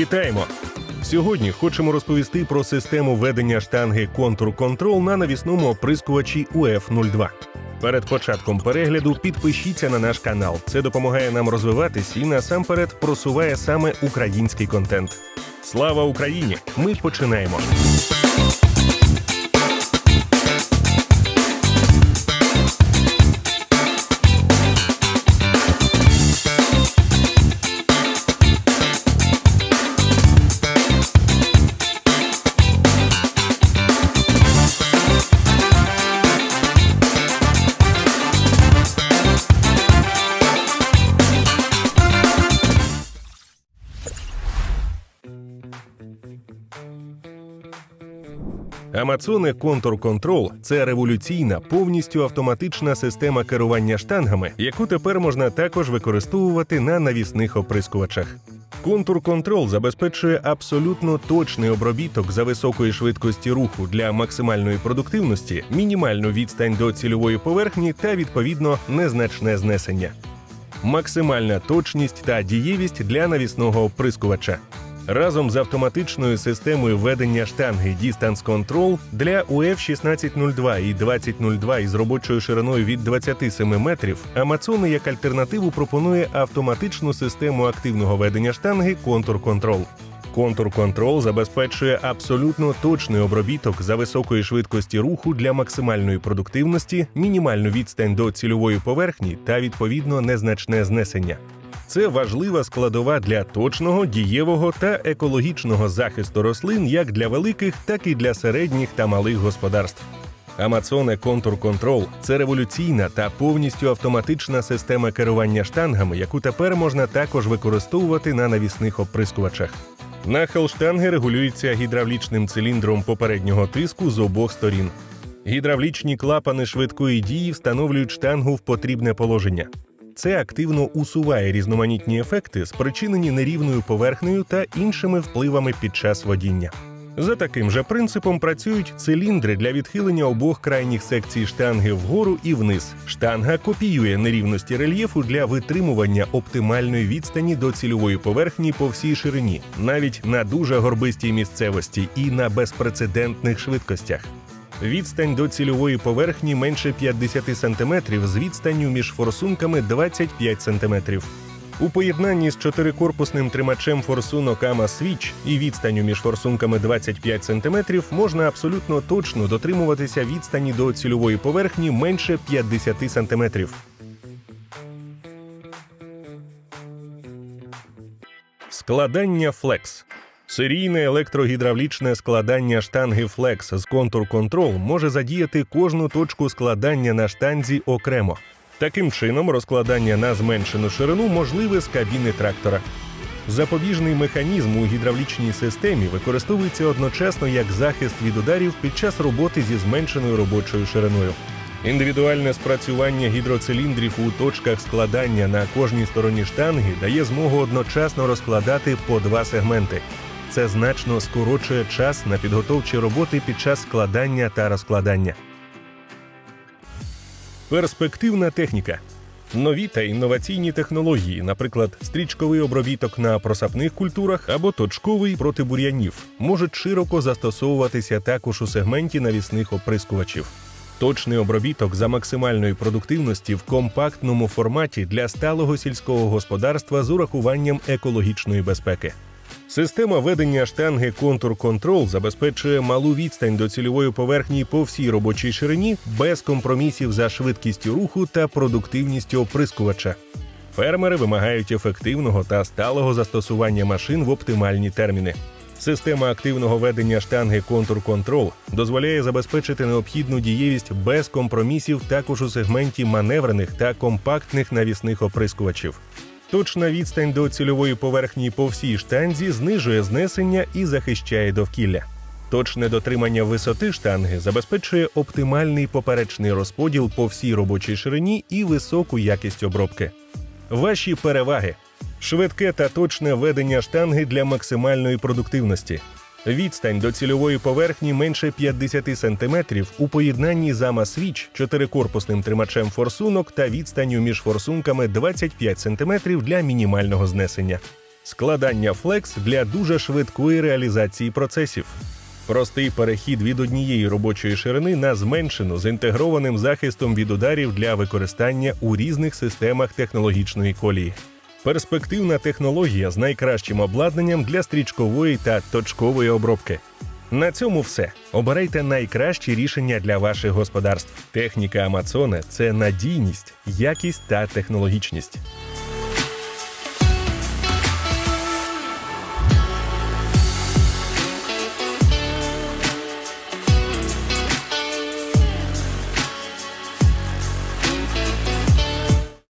Вітаємо! Сьогодні хочемо розповісти про систему ведення штанги Contour Control на навісному оприскувачі UF-02. Перед початком перегляду підпишіться на наш канал. Це допомагає нам розвиватись і насамперед просуває саме український контент. Слава Україні! Ми починаємо. Amazone Contour Control – це революційна, повністю автоматична система керування штангами, яку тепер можна також використовувати на навісних оприскувачах. Contour Control забезпечує абсолютно точний обробіток за високої швидкості руху для максимальної продуктивності, мінімальну відстань до цільової поверхні та відповідно незначне знесення. Максимальна точність та дієвість для навісного оприскувача. Разом з автоматичною системою ведення штанги Distance Control для UF 1602 і 2002 із робочою шириною від 27 метрів Amazon як альтернативу пропонує автоматичну систему активного ведення штанги Contour Control. Contour Control забезпечує абсолютно точний обробіток за високої швидкості руху для максимальної продуктивності, мінімальну відстань до цільової поверхні та відповідно незначне знесення. Це важлива складова для точного, дієвого та екологічного захисту рослин як для великих, так і для середніх та малих господарств. Amazone Contour Control – це революційна та повністю автоматична система керування штангами, яку тепер можна також використовувати на навісних оприскувачах. Нахил штанги регулюється гідравлічним циліндром попереднього тиску з обох сторін. Гідравлічні клапани швидкої дії встановлюють штангу в потрібне положення. Це активно усуває різноманітні ефекти, спричинені нерівною поверхнею та іншими впливами під час водіння. За таким же принципом працюють циліндри для відхилення обох крайніх секцій штанги вгору і вниз. Штанга копіює нерівності рельєфу для витримування оптимальної відстані до цільової поверхні по всій ширині, навіть на дуже горбистій місцевості і на безпрецедентних швидкостях. Відстань до цільової поверхні менше 50 см з відстанню між форсунками 25 см. У поєднанні з чотирикорпусним тримачем форсунок AMA Switch і відстанню між форсунками 25 см можна абсолютно точно дотримуватися відстані до цільової поверхні менше 50 см. Складання Flex Серійне електрогідравлічне складання штанги Flex з Contour Control може задіяти кожну точку складання на штанзі окремо. Таким чином, розкладання на зменшену ширину можливе з кабіни трактора. Запобіжний механізм у гідравлічній системі використовується одночасно як захист від ударів під час роботи зі зменшеною робочою шириною. Індивідуальне спрацювання гідроциліндрів у точках складання на кожній стороні штанги дає змогу одночасно розкладати по два сегменти. Це значно скорочує час на підготовчі роботи під час складання та розкладання. Перспективна техніка. Нові та інноваційні технології, наприклад, стрічковий обробіток на просапних культурах або точковий проти бур'янів, можуть широко застосовуватися також у сегменті навісних оприскувачів. Точний обробіток за максимальної продуктивності в компактному форматі для сталого сільського господарства з урахуванням екологічної безпеки. Система ведення штанги Contour Control забезпечує малу відстань до цільової поверхні по всій робочій ширині без компромісів за швидкістю руху та продуктивністю оприскувача. Фермери вимагають ефективного та сталого застосування машин в оптимальні терміни. Система активного ведення штанги Contour Control дозволяє забезпечити необхідну дієвість без компромісів також у сегменті маневрених та компактних навісних оприскувачів. Точна відстань до цільової поверхні по всій штанзі знижує знесення і захищає довкілля. Точне дотримання висоти штанги забезпечує оптимальний поперечний розподіл по всій робочій ширині і високу якість обробки. Ваші переваги: швидке та точне ведення штанги для максимальної продуктивності. Відстань до цільової поверхні менше 50 см у поєднанні з AMA чотирикорпусним тримачем форсунок та відстанню між форсунками 25 см для мінімального знесення. складання флекс для дуже швидкої реалізації процесів. Простий перехід від однієї робочої ширини на зменшену з інтегрованим захистом від ударів для використання у різних системах технологічної колії. Перспективна технологія з найкращим обладнанням для стрічкової та точкової обробки. На цьому все. Обирайте найкращі рішення для ваших господарств. Техніка Амазоне це надійність, якість та технологічність.